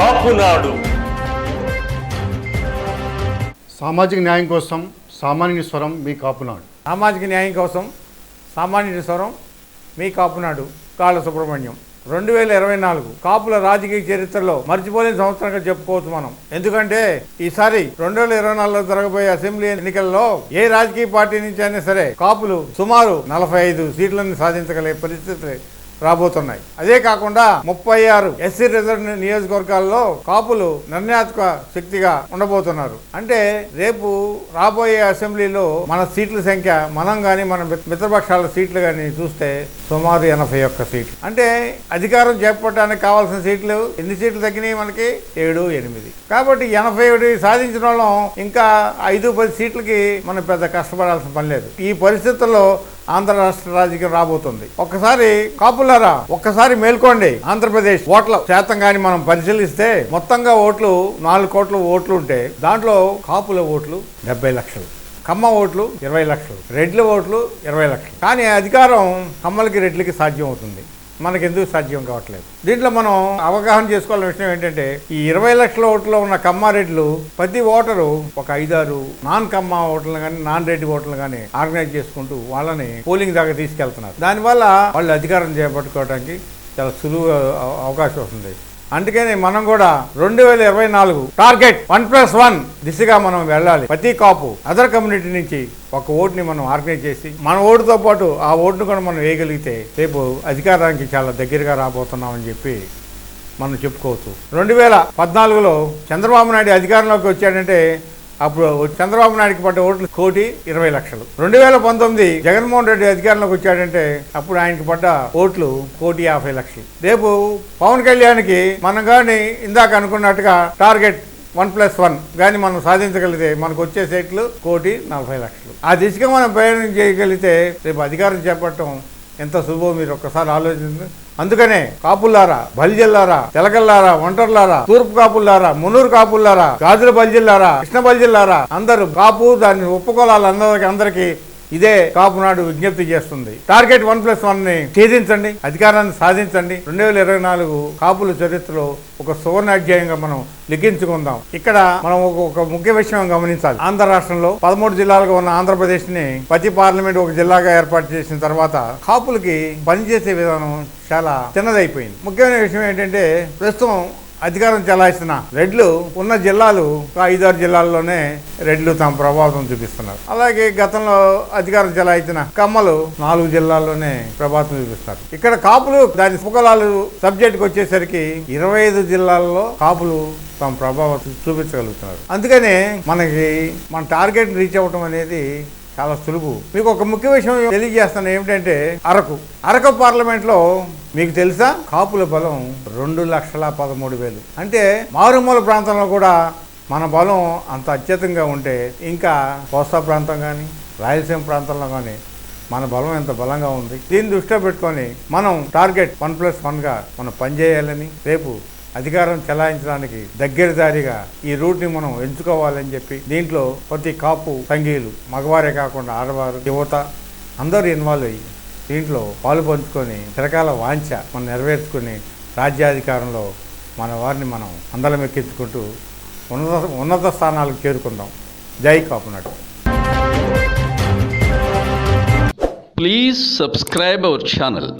కాపునాడు. సామాజిక న్యాయం కోసం సామాన్య స్వరం మీ కాపునాడు. సామాజిక న్యాయం కోసం సామాన్యుడి స్వరం మీ కాపునాడు కాళ్ళ సుబ్రహ్మణ్యం. రెండు వేల ఇరవై నాలుగు కాపుల రాజకీయ చరిత్రలో మర్చిపోలేని సంవత్సరంగా చెప్పుకోవచ్చు మనం. ఎందుకంటే ఈసారి రెండు వేల ఇరవై నాలుగులో జరగబోయే అసెంబ్లీ ఎన్నికల్లో ఏ రాజకీయ పార్టీ నుంచి అయినా సరే కాపులు సుమారు నలభై ఐదు సీట్లను సాధించగలిగే పరిస్థితి రాబోతున్నాయి. అదే కాకుండా ముప్పై ఆరు ఎస్సీ రిజర్వ్ నియోజకవర్గాల్లో కాపులు నిర్ణయాత్మక శక్తిగా ఉండబోతున్నారు. అంటే రేపు రాబోయే అసెంబ్లీలో మన సీట్ల సంఖ్య మనం కానీ మన మిత్రపక్షాల సీట్లు కానీ చూస్తే సుమారు ఎనభై ఒక్క సీట్లు. అంటే అధికారం చేపట్టడానికి కావాల్సిన సీట్లు ఎన్ని సీట్లు తగ్గినాయి మనకి? ఏడు ఎనిమిది. కాబట్టి ఎనభై ఏడు సాధించిన వాళ్ళం ఇంకా ఐదు పది సీట్లకి మనం పెద్ద కష్టపడాల్సిన పని లేదు. ఈ పరిస్థితుల్లో ఆంధ్ర రాష్ట్ర రాజకీయం రాబోతుంది. ఒక్కసారి కాపులారా ఒక్కసారి మేల్కోండి. ఆంధ్రప్రదేశ్ ఓట్ల శాతం కానీ మనం పరిశీలిస్తే మొత్తంగా ఓట్లు నాలుగు కోట్ల ఓట్లు ఉంటే దాంట్లో కాపుల ఓట్లు డెబ్బై లక్షలు కమ్మ ఓట్లు ఇరవై లక్షలు రెడ్ల ఓట్లు ఇరవై లక్షలు. కానీ అధికారం కమ్మలకి రెడ్లకి సాధ్యం అవుతుంది. మనకి ఎందుకు సాధ్యం కావట్లేదు. దీంట్లో మనం అవగాహన చేసుకోవాల్సిన విషయం ఏంటంటే ఈ ఇరవై లక్షల ఓట్లో ఉన్న కమ్మారెడ్లు ప్రతి ఓటరు ఒక ఐదారు నాన్ కమ్మ ఓటర్లు కానీ నాన్ రెడ్డి ఓట్లను కానీ ఆర్గనైజ్ చేసుకుంటూ వాళ్ళని పోలింగ్ దాకా తీసుకెళ్తున్నారు. దానివల్ల వాళ్ళు అధికారం చేపట్టుకోవడానికి చాలా సులువు అవ- అవకాశం వస్తుంది. అందుకని మనం కూడా రెండు వేల ఇరవై నాలుగు టార్గెట్ వన్ ప్లస్ వన్ దిశగా మనం వెళ్ళాలి. ప్రతి కాపు అదర్ కమ్యూనిటీ నుంచి ఒక ఓటుని మనం ఆర్గనైజ్ చేసి మన ఓటుతో పాటు ఆ ఓటును కూడా మనం వేయగలిగితే రేపు అధికారానికి చాలా దగ్గరగా రాబోతున్నామని చెప్పి మనం చెప్పుకోవచ్చు. రెండు వేల పద్నాలుగులో చంద్రబాబు నాయుడు అధికారంలోకి వచ్చాడంటే అప్పుడు చంద్రబాబు నాయుడుకి పడ్డ ఓట్లు కోటి ఇరవై లక్షలు. రెండు వేల పంతొమ్మిది జగన్మోహన్ రెడ్డి అధికారంలోకి వచ్చాడంటే అప్పుడు ఆయనకి పడ్డ ఓట్లు కోటి యాభై లక్షలు. రేపు పవన్ కళ్యాణ్కి మనం కానీ ఇందాక అనుకున్నట్టుగా టార్గెట్ వన్ ప్లస్ వన్ కానీ మనం సాధించగలిగితే మనకు వచ్చే సీట్లు కోటి నలభై లక్షలు. ఆ దిశగా మనం ప్రయాణం చేయగలిగితే రేపు అధికారం చేపట్టడం ఎంత శుభో మీరు ఒక్కసారి ఆలోచించండి. అందుకనే కాపుల్లారా బల్జిల్లారా తెలకల్లారా ఒంటర్లారా తూర్పు కాపుల్లారా మునూరు కాపుల్లారా గాజుల బల్జిల్లారా కృష్ణ బల్జిల్లారా అందరూ కాపు దాన్ని ఒప్పుకోవాలి అందరికి అందరికీ ఇదే కాపునాడు విజ్ఞప్తి చేస్తుంది. టార్గెట్ వన్ ప్లస్ వన్ని ఛేదించండి అధికారాన్ని సాధించండి. రెండు వేల ఇరవై నాలుగు కాపుల చరిత్రలో ఒక సువర్ణ అధ్యాయంగా మనం లిఖించుకుందాం. ఇక్కడ మనం ఒక ఒక ముఖ్య విషయం గమనించాలి. ఆంధ్ర రాష్ట్రంలో పదమూడు జిల్లాలుగా ఉన్న ఆంధ్రప్రదేశ్ని ప్రతి పార్లమెంట్ ఒక జిల్లాగా ఏర్పాటు చేసిన తర్వాత కాపులకి పనిచేసే విధానం చాలా చిన్నదైపోయింది. ముఖ్యమైన విషయం ఏంటంటే ప్రస్తుతం అధికారం చెలాయిస్తున్న రెడ్లు ఉన్న జిల్లాలు ఐదారు జిల్లాల్లోనే రెడ్లు తమ ప్రభావం చూపిస్తున్నారు. అలాగే గతంలో అధికారం చెలాయించిన కమ్మలు నాలుగు జిల్లాల్లోనే ప్రభావం చూపిస్తారు. ఇక్కడ కాపులు దాని ఉపకులాలు సబ్జెక్ట్కి వచ్చేసరికి ఇరవై ఐదు జిల్లాల్లో కాపులు తమ ప్రభావం చూపించగలుగుతున్నారు. అందుకనే మనకి మన టార్గెట్ రీచ్ అవ్వటం అనేది చాలా సులువు. మీకు ఒక ముఖ్య విషయం తెలియజేస్తాను ఏమిటంటే అరకు. అరకు పార్లమెంట్లో మీకు తెలుసా? కాపుల బలం రెండు లక్షల పదమూడు వేలు. అంటే మారుమూల ప్రాంతంలో కూడా మన బలం అంత అత్యధికంగా ఉంటే ఇంకా కోస్తా ప్రాంతం కానీ రాయలసీమ ప్రాంతంలో కానీ మన బలం ఎంత బలంగా ఉంది? దీన్ని దృష్టిలో పెట్టుకొని మనం టార్గెట్ వన్ ప్లస్ వన్గా మనం పనిచేయాలని రేపు అధికారం చెలాయించడానికి దగ్గరదారిగా ఈ రూట్ని మనం ఎంచుకోవాలని చెప్పి దీంట్లో ప్రతి కాపు సంఘీయులు మగవారే కాకుండా ఆడవారు యువత అందరూ ఇన్వాల్వ్ అయ్యి దీంట్లో పాలు పంచుకొని చిరకాల వాంఛ మనం నెరవేర్చుకొని రాజ్యాధికారంలో మన వారిని మనం అందలం ఎక్కించుకుంటూ ఉన్నత ఉన్నత స్థానాలకు చేరుకుందాం. జై Kapunadu. Please subscribe our channel